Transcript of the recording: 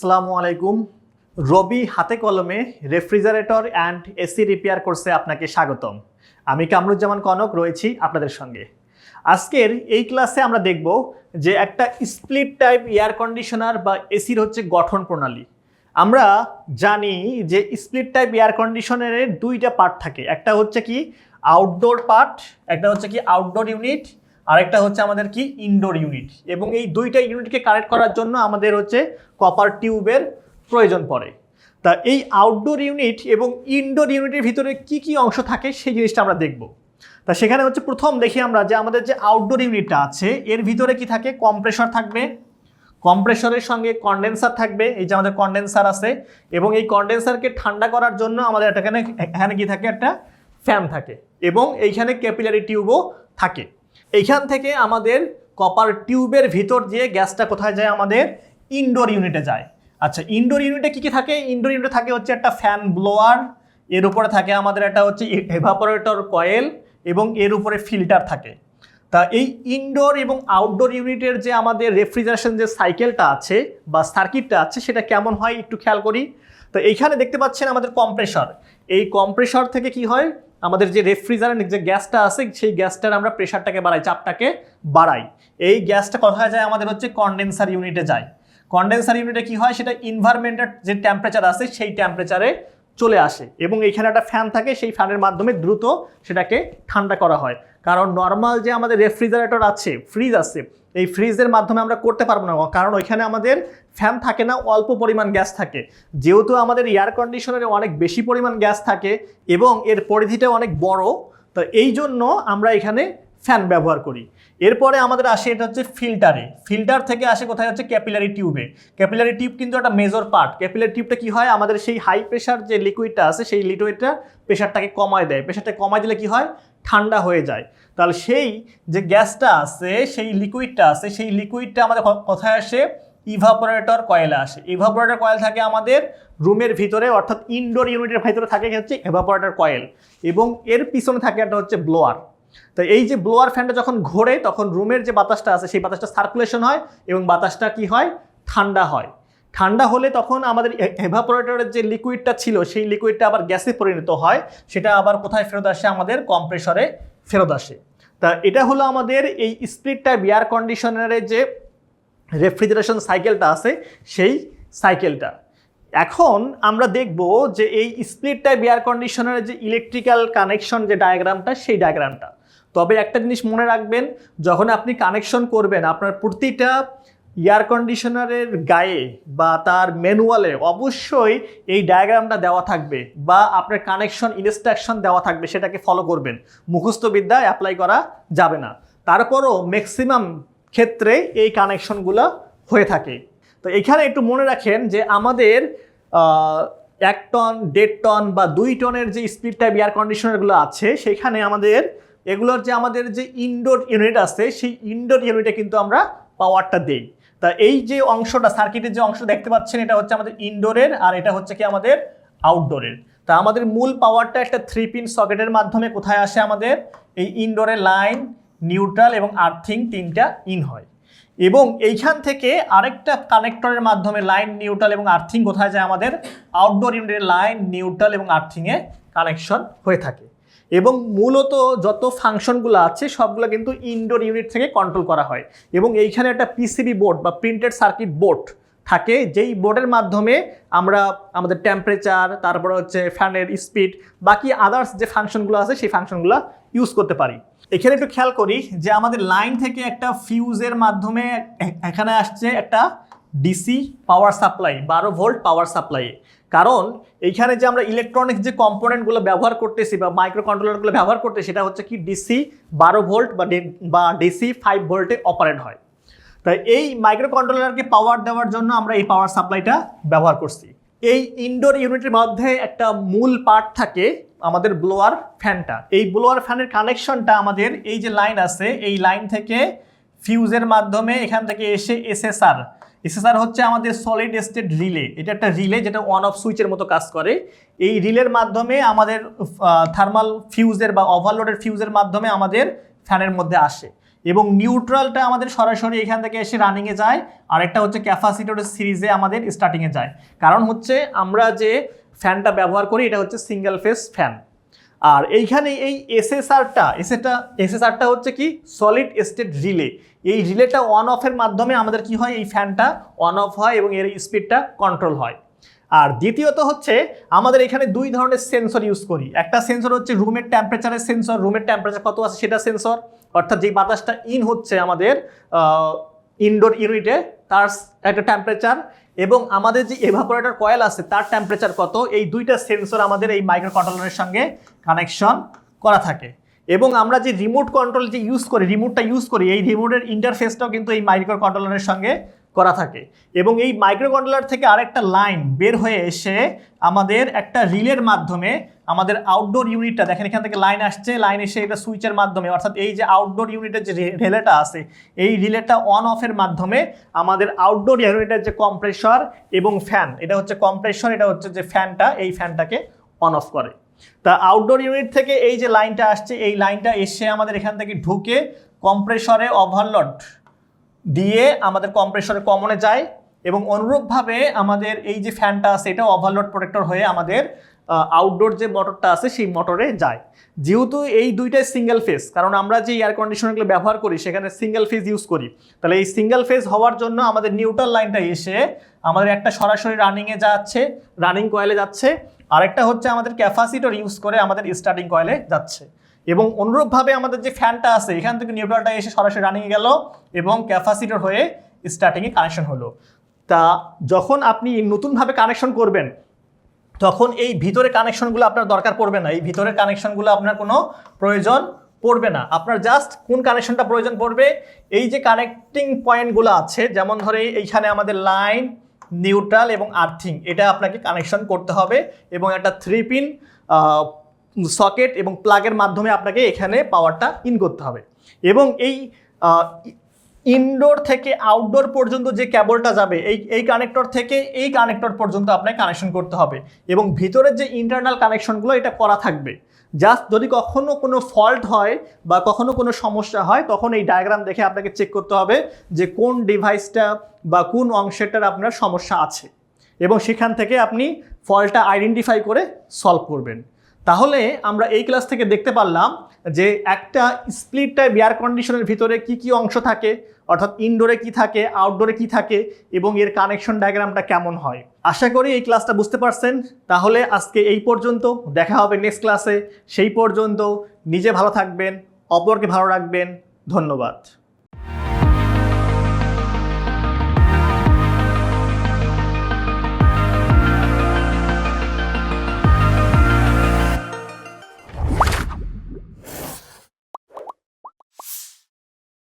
আসসালামু আলাইকুম। রবি হাতে কলমে রেফ্রিজারেটর অ্যান্ড এসি রিপেয়ার কোর্সে আপনাকে স্বাগতম। আমি কামরুজ্জামান কনক, রয়েছি আপনাদের সঙ্গে। আজকের এই ক্লাসে আমরা দেখব যে একটা স্প্লিট টাইপ এয়ার কন্ডিশনার বা এসির হচ্ছে গঠন প্রণালী। আমরা জানি যে স্প্লিট টাইপ এয়ার কন্ডিশনারের দুইটা পার্ট থাকে। একটা হচ্ছে কি আউটডোর পার্ট একটা হচ্ছে কি আউটডোর ইউনিট আরেকটা হচ্ছে আমাদের কি? ইনডোর ইউনিট এবং এই দুইটা ইউনিটকে কানেক্ট করার জন্য আমাদের হচ্ছে কপার টিউবের প্রয়োজন পড়ে। তা এই আউটডোর ইউনিট এবং ইনডোর ইউনিটের ভিতরে কি কি অংশ থাকে সেই জিনিসটা আমরা দেখব। তা সেখানে হচ্ছে প্রথম দেখি আমরা যে আমাদের যে আউটডোর ইউনিটটা আছে, এর ভিতরে কি থাকে? কম্প্রেসর থাকবে। কম্প্রেসরের সঙ্গে কন্ডেন্সার থাকবে। এই যে আমাদের কন্ডেন্সার আছে এবং এই কন্ডেন্সারকে ঠান্ডা করার জন্য আমাদের একটা এখানে এখানে কি থাকে? একটা ফ্যান থাকে এবং এইখানে ক্যাপিলারি টিউবও থাকে। এইখান থেকে আমাদের কপার টিউবের ভিতর দিয়ে গ্যাসটা কোথায় যায়? আমাদের ইনডোর ইউনিটে যায়। আচ্ছা ইনডোর ইউনিটে কী কী থাকে? ইনডোর ইউনিটে থাকে হচ্ছে একটা ফ্যান ব্লোয়ার এর উপরে থাকে আমাদের একটা হচ্ছে এভাপোরেটর কয়েল এবং এর উপরে ফিল্টার থাকে। তা এই ইনডোর এবং আউটডোর ইউনিটের যে আমাদের রেফ্রিজারেশন যে সাইকেলটা আছে বা সার্কিটটা আছে, সেটা কেমন হয় একটু খেয়াল করি। তো এইখানে দেখতে পাচ্ছেন আমাদের কম্প্রেসর এই কম্প্রেসর থেকে কি হয়? আমাদের যে রেফ্রিজারেন্ট যে গ্যাসটা আছে, সেই গ্যাসটার আমরা প্রেশারটাকে বাড়াই, চাপটাকে বাড়াই। এই গ্যাসটা কোথায় যায়? আমাদের হচ্ছে কন্ডেন্সার ইউনিটে যায়। কন্ডেন্সার ইউনিটে কি হয়? সেটা ইনভারমেন্টের যে টেম্পারেচার আছে, সেই টেম্পারেচারে চলে আসে। এবং এখানে একটা ফ্যান থাকে, সেই ফ্যানের মাধ্যমে দ্রুত সেটাকে ঠান্ডা করা হয়। কারণ নর্মাল যে আমাদের রেফ্রিজারেটর আছে ফ্রিজ আছে, এই ফ্রিজের মাধ্যমে আমরা করতে পারব না, কারণ ওইখানে আমাদের ফ্যান থাকে না, অল্প পরিমাণ গ্যাস থাকে। যেহেতু আমাদের এয়ার কন্ডিশনারে অনেক বেশি পরিমাণ গ্যাস থাকে এবং এর পরিধিটা অনেক বড়, তো এই জন্য আমরা এখানে ফ্যান ব্যবহার করি। এরপরে আমাদের আসে এটা হচ্ছে ফিল্টারে ফিল্টার থেকে আসে কোথায় হচ্ছে ক্যাপিলারি টিউবে ক্যাপিলারি টিউব কিন্তু একটা মেজর পার্ট ক্যাপিলারি টিউবটা কি হয়? আমাদের সেই হাই প্রেশার যে লিকুইডটা আছে, সেই লিকুইডটা প্রেশারটাকে কমায় দেয়। প্রেশারটা কমায় দিলে কি হয়? ঠান্ডা হয়ে যায়। তাহলে সেই যে গ্যাসটা আছে, সেই লিকুইডটা আছে, সেই লিকুইডটা আমাদের কোথায় আসে? ইভাপোরেটর কয়েলে আসে। ইভাপোরেটর কয়েল থাকে আমাদের রুমের ভিতরে, অর্থাৎ ইনডোর ইউনিটের ভিতরে থাকে হচ্ছে ইভাপোরেটর কয়েল এবং এর পিছনে থাকে একটা হচ্ছে ব্লোয়ার তো এই যে ব্লোয়ার ফ্যানটা যখন ঘোরে, তখন রুমের যে বাতাসটা আছে, সেই বাতাসটা সার্কুলেশন হয় এবং বাতাসটা কি হয়? ঠান্ডা হয়। ঠান্ডা হলে তখন আমাদের এভাপোরেটরের যে লিকুইডটা ছিল, সেই লিকুইডটা আবার গ্যাসে পরিণত হয়। সেটা আবার কোথায় ফেরত আসে? আমাদের কম্প্রেসরে ফেরত আসে। তা এটা হলো আমাদের এই স্প্লিট টাইপ এয়ার কন্ডিশনারের যে রেফ্রিজারেশন সাইকেলটা আছে, সেই সাইকেলটা এখন আমরা দেখব যে এই স্প্লিট টাইপ এয়ার কন্ডিশনারের যে ইলেকট্রিক্যাল কানেকশন যে ডায়াগ্রামটা সেই ডায়াগ্রামটা তবে একটা জিনিস মনে রাখবেন, যখন আপনি কানেকশন করবেন, আপনার প্রতিটা এয়ার কন্ডিশনারের গায়ে বা তার ম্যানুয়ালে অবশ্যই এই ডায়াগ্রামটা দেওয়া থাকবে বা আপনার কানেকশন ইনস্ট্রাকশন দেওয়া থাকবে, সেটাকে ফলো করবেন। মুখস্থবিদ্যায় অ্যাপ্লাই করা যাবে না। তারপরও ম্যাক্সিমাম ক্ষেত্রে এই কানেকশনগুলো হয়ে থাকে। তো এখানে একটু মনে রাখেন যে আমাদের এক টন দেড় টন বা দুই টনের যে স্পিড টাইপ এয়ার কন্ডিশনারগুলো আছে, সেখানে আমাদের, এগুলোর যে আমাদের যে ইনডোর ইউনিট আছে, সেই ইনডোর ইউনিটে কিন্তু আমরা পাওয়ারটা দেই। তা এই যে অংশটা সার্কিটের যে অংশ দেখতে পাচ্ছেন, এটা হচ্ছে আমাদের ইনডোরের আর এটা হচ্ছে কি আমাদের আউটডোরের তা আমাদের মূল পাওয়ারটা একটা থ্রি পিন সকেটের মাধ্যমে কোথায় আসে আমাদের? এই ইনডোরের লাইন নিউট্রাল এবং আর্থিং তিনটা ইন হয়। এবং এইখান থেকে আরেকটা কানেক্টরের মাধ্যমে লাইন নিউট্রাল এবং আর্থিং কোথায় যায় আমাদের? আউটডোর ইউনিটের লাইন নিউট্রাল এবং আর্থিংয়ে কানেকশন হয়ে থাকে। এবং মূলত যত ফাংশনগুলো আছে, সবগুলো কিন্তু ইনডোর ইউনিট থেকে কন্ট্রোল করা হয়। এবং এইখানে একটা পিসিবি বোর্ড বা প্রিন্টেড সার্কিট বোর্ড থাকে, যেই বোর্ডের মাধ্যমে আমরা আমাদের টেম্পারেচার তারপরে হচ্ছে ফ্যানের স্পিড বাকি আদার্স যে ফাংশনগুলো আছে, সেই ফাংশনগুলো ইউজ করতে পারি। এখানে একটু খেয়াল করি যে আমাদের লাইন থেকে একটা ফিউজের মাধ্যমে এখানে আসছে একটা ডিসি পাওয়ার সাপ্লাই বারো ভোল্ট পাওয়ার সাপ্লাই কারণ এইখানে যে আমরা ইলেকট্রনিক্স যে কম্পোনেন্টগুলো ব্যবহার করতেছি বা মাইক্রো কন্ট্রোলারগুলো ব্যবহার করতে সেটা হচ্ছে কি ডিসি বারো ভোল্ট বা বা ডিসি ফাইভ ভোল্টে অপারেট হয়। তাই এই মাইক্রো কন্ট্রোলারকে পাওয়ার দেওয়ার জন্য আমরা এই পাওয়ার সাপ্লাইটা ব্যবহার করছি। এই ইনডোর ইউনিটের মধ্যে একটা মূল পার্ট থাকে আমাদের ব্লোয়ার ফ্যানটা এই ব্লোয়ার ফ্যানের কানেকশনটা আমাদের এই যে লাইন আছে, এই লাইন থেকে ফিউজের মাধ্যমে এখান থেকে এসে এসএসআর এসএসআর হচ্ছে আমাদের সলিড স্টেট রিলে এটা একটা রিলে যেটা ওয়ান অফ সুইচের মতো কাজ করে। এই রিলের মাধ্যমে আমাদের থার্মাল ফিউজের বা ওভারলোডের ফিউজের মাধ্যমে আমাদের ফ্যানের মধ্যে আসে। এবং নিউট্রালটা আমাদের সরাসরি এখান থেকে এসে রানিংয়ে যায়। আর একটা হচ্ছে ক্যাপাসিটরের সিরিজে আমাদের স্টার্টিংয়ে যায়। কারণ হচ্ছে আমরা যে ফ্যানটা ব্যবহার করি, এটা হচ্ছে সিঙ্গেল ফেস ফ্যান আর এইখানে এই এসএসআরটা এসএটা এসএসআরটা হচ্ছে কি? সলিড স্টেট রিলে এই রিলেটা অন অফের মাধ্যমে আমাদের কি হয়? এই ফ্যানটা অন অফ হয় এবং এর স্পিডটা কন্ট্রোল হয়। আর দ্বিতীয়ত হচ্ছে, আমাদের এখানে দুই ধরনের সেন্সর ইউজ করি। একটা সেন্সর হচ্ছে রুমের টেম্পারেচারের সেন্সর রুমের টেম্পারেচার কত আছে সেটা সেন্সর অর্থাৎ যেই বাতাসটা ইন হচ্ছে আমাদের ইনডোর ইউনিটে তার একটা টেম্পারেচার এবং আমাদের যে এভাপোরেটর কয়েল আছে, তার টেম্পারেচার কত? এই দুইটা সেন্সর আমাদের এই মাইক্রো কন্ট্রোলারের সঙ্গে কানেকশন করা থাকে। এবং আমরা যে রিমোট কন্ট্রোল যে ইউজ করি রিমোটটা ইউজ করি, এই রিমোটের ইন্টারফেসটাও কিন্তু এই মাইক্রো কন্ট্রোলারের সঙ্গে করা থাকে। এবং এই মাইক্রো কন্ট্রোলার থেকে আরেকটা লাইন বের হয়ে এসে আমাদের একটা রিলের মাধ্যমে আমাদের আউটডোর ইউনিটটা দেখেন এখান থেকে লাইন আসছে লাইন এসে এটা সুইচের মাধ্যমে, অর্থাৎ এই যে আউটডোর ইউনিটের যে রিলেটা আছে, এই রিলেটা অন অফের মাধ্যমে আমাদের আউটডোর ইউনিটের যে কম্প্রেসর এবং ফ্যান এটা হচ্ছে কম্প্রেসর এটা হচ্ছে যে ফ্যানটা এই ফ্যানটাকে অন অফ করে। তা আউটডোর ইউনিট থেকে এই যে লাইনটা আসছে, এই লাইনটা এসে আমাদের এখান থেকে ঢুকে কম্প্রেসরে ওভারলোড দিয়ে আমাদের কম্প্রেসরে কমনে যায় এবং অনুরূপভাবে আমাদের এই যে ফ্যানটা আছে, এটা ওভারলোড প্রোটেক্টর হয়ে আমাদের আউটডোর যে মোটরটা আছে, সেই মোটরে যায়। যেহেতু এই দুইটাই সিঙ্গেল ফেজ কারণ আমরা যে এয়ার কন্ডিশনারগুলো ব্যবহার করি, সেখানে সিঙ্গেল ফেজ ইউজ করি। তাহলে এই সিঙ্গেল ফেজ হওয়ার জন্য আমাদের নিউট্রাল লাইনটা এসে আমাদের একটা সরাসরি রানিংয়ে যাচ্ছে রানিং কয়েলে যাচ্ছে। আরেকটা হচ্ছে আমাদের ক্যাপাসিটর ইউজ করে আমাদের স্টার্টিং কয়েলে যাচ্ছে। এবং অনুরূপভাবে আমাদের যে ফ্যানটা আছে, এখান থেকে নিউট্রালটা এসে সরাসরি রানিংয়ে গেল এবং ক্যাপাসিটর হয়ে স্টার্টিংয়ে কানেকশন হলো। তা যখন আপনি নতুনভাবে কানেকশন করবেন, তখন এই ভিতরে কানেকশনগুলো আপনার দরকার পড়বে না। এই ভিতরের কানেকশনগুলো আপনার কোনো প্রয়োজন পড়বে না। আপনার জাস্ট কোন কানেকশনটা প্রয়োজন পড়বে? এই যে কানেক্টিং পয়েন্টগুলো আছে, যেমন ধরে এইখানে আমাদের লাইন নিউট্রাল এবং আর্থিং এটা আপনাকে কানেকশন করতে হবে এবং একটা থ্রি পিন সকেট এবং প্লাগের মাধ্যমে আপনাকে এখানে পাওয়ারটা ইন করতে হবে। এবং এই ইনডোর থেকে আউটডোর পর্যন্ত যে কেবলটা যাবে, এই এই কানেক্টর থেকে এই কানেক্টর পর্যন্ত আপনাকে কানেকশন করতে হবে। এবং ভিতরের যে ইন্টারনাল কানেকশনগুলো এটা করা থাকবে। জাস্ট যদি কখনও কোনো ফল্ট হয় বা কখনও কোনো সমস্যা হয়, তখন এই ডায়াগ্রাম দেখে আপনাকে চেক করতে হবে যে কোন ডিভাইসটা বা কোন অংশেরটার আপনার সমস্যা আছে। এবং সেখান থেকে আপনি ফল্টটা আইডেন্টিফাই করে সলভ করবেন। তাহলে আমরা এই ক্লাস থেকে দেখতে পারলাম যে একটা স্প্লিট টাইপ এয়ার কন্ডিশনের ভিতরে কি কি অংশ থাকে, অর্থাৎ ইনডোরে কি থাকে আউটডোরে কি থাকে এবং এর কানেকশন ডায়াগ্রামটা কেমন হয়। আশা করি এই ক্লাসটা বুঝতে পারছেন। তাহলে আজকে এই পর্যন্ত, দেখা হবে নেক্সট ক্লাসে সেই পর্যন্ত নিজে ভালো থাকবেন, অপরকে ভালো রাখবেন। ধন্যবাদ।